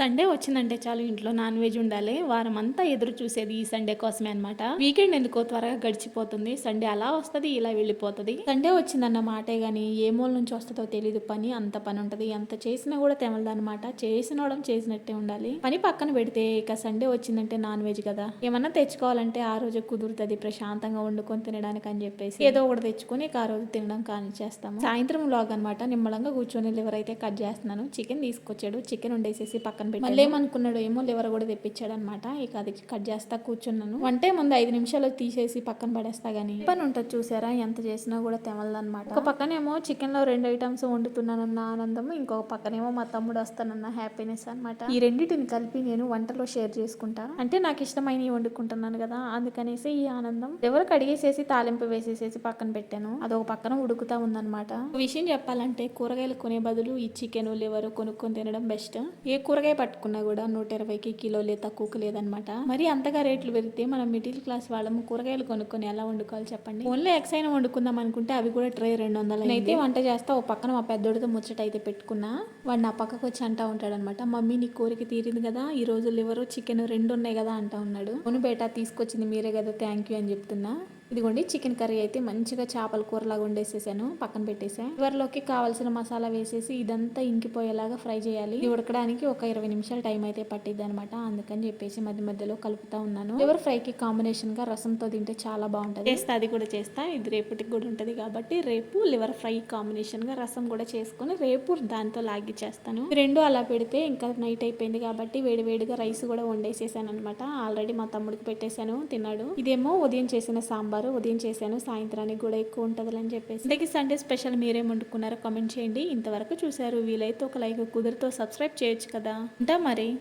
Sunday వచ్చిందంటే చాలు ఇంట్లో నాన్ వెజ్ ఉండాలి. వారం అంతా ఎదురు చూసేది ఈ సండే కోసమే అన్నమాట. వీకెండ్ ఎందుకో త్వరగా గడిచిపోతుంది. సండే అలా వస్తది ఇలా వెళ్ళిపోతుంది. సండే వచ్చిందన్న మాటే గానీ ఏ మూల నుంచి వస్తుందో తెలియదు పని అంత పని ఉంటది ఎంత చేసినా కూడా తెమలదన్నమాట. చేసినోడం చేసినట్టే ఉండాలి. పని పక్కన పెడితే ఇక సండే వచ్చిందంటే నాన్ వెజ్ కదా. ఏమన్నా తెచ్చుకోవాలంటే ఆ రోజు కుదురుతుంది. ప్రశాంతంగా వండుకొని తినడానికి అని చెప్పేసి. ఏదో ఒకటి తెచ్చుకొని ఇక ఆ రోజు తినడం కానీ చేస్తాము. సాయంత్రం లాగ్ అనమాట నిమ్మలంగా కూర్చొని లివర్ అయితే కట్ చేస్తున్నాను. చికెన్ తీసుకొచ్చాడు. చికెన్ వండేసేసి పక్కన పెట్టి మళ్ళీ ఏమనుకున్నాడు ఏమో లివర్ కూడా తెప్పించాడు అనమాట ఇక అది కట్ చేస్తా కూర్చున్నాను. వంటే ముందు ఐదు నిమిషాలు తీసేసి పక్కన పడేస్తా గానీ. పని ఉంటుంది చూసారా ఎంత చేసినా కూడా తెమలదన్నమాట ఒక పక్కనేమో చికెన్లో రెండు ఐటమ్స్ వండుతున్నానన్న ఆనందం ఇంకొక పక్కనేమో మా తమ్ముడు వస్తానన్న హ్యాపీనెస్ అన్నమాట ఈ రెండింటిని కలిపి నేను వంటలో షేర్ చేసుకుంటా. అంటే నాకు ఇష్టమైనవి వండుకుంటున్నాను కదా అందుకనేసి ఈ ఆనందం. ఎవరు కడిగేసేసి తాలింపు వేసేసేసి పక్కన పెట్టాను. అదొక పక్కన ఉడుకుతా ఉందన్నమాట ఒక విషయం చెప్పాలంటే కూరగాయలు కొనే బదులు ఈ చికెన్ లివర్ కొనుక్కొని తినడం బెస్ట్. ఏ కూరగాయ పట్టుకున్నా కూడా నూట ఇరవైకి కిలోలే తక్కువకు లేదనమాట మరి అంతగా రేట్లు పెరిగితే మనం మిడిల్ క్లాస్ వాళ్ళము కూరగాయలు కొనుక్కొని ఎలా వండుకోవాలి చెప్పండి? ఓన్లీ ఎక్స్ అయినా వండుకుందాం అనుకుంటే అవి కూడా ట్రై రెండు వందలు అయితే వంట చేస్తా ఒక పక్కన మా పెద్దోడితో ముచ్చట అయితే పెట్టుకున్నా. వాడు నా పక్కకు వచ్చి అంటా ఉంటాడు అనమాట మమ్మీ నీ కోరిక తీరింది కదా ఈ రోజు లివరు చికెన్ రెండు ఉన్నాయి కదా అంటా ఉన్నాడు. అవును బేటా తీసుకొచ్చింది మీరే కదా థ్యాంక్ యూ అని చెప్తున్నా. ఇదిగోండి చికెన్ కర్రీ అయితే మంచిగా చేపల కూరలాగా వండేసేసాను. పక్కన పెట్టేసా. చివరిలోకి కావాల్సిన మసాలా వేసేసి ఇదంతా ఇంకిపోయేలాగా ఫ్రై చేయాలి. ఇది ఉడకడానికి ఒక ఇరవై నిమిషాలు టైం అయితే పట్టిద్ది అనమాట అందుకని చెప్పేసి మధ్య మధ్యలో కలుపుతా ఉన్నాను. లివర్ ఫ్రైకి కాంబినేషన్గా రసంతో తింటే చాలా బాగుంటది. చేస్తా అది కూడా చేస్తా. ఇది రేపటికి కూడా ఉంటది కాబట్టి రేపు లివర్ ఫ్రై కాంబినేషన్గా రసం కూడా చేసుకొని రేపు దాంతో లాగి చేస్తాను. రెండు అలా పెడితే ఇంకా నైట్ అయిపోయింది కాబట్టి వేడి వేడిగా రైస్ కూడా వండేసేసాను అనమాట ఆల్రెడీ మా తమ్ముడికి పెట్టేశాను తిన్నాడు. ఇదేమో ఉదయం చేసిన సాంబారు. ఉదయం చేశాను సాయంత్రానికి కూడా ఎక్కువ ఉంటుందని చెప్పేసి. ఇంతకీ సండే స్పెషల్ మీరేం వండుకున్నారో కామెంట్ చేయండి. ఇంతవరకు చూశారు. వీలైతే ఒక లైక్ కుదిరితో సబ్స్క్రైబ్ చేయొచ్చు కదా. ఉంటా మరి.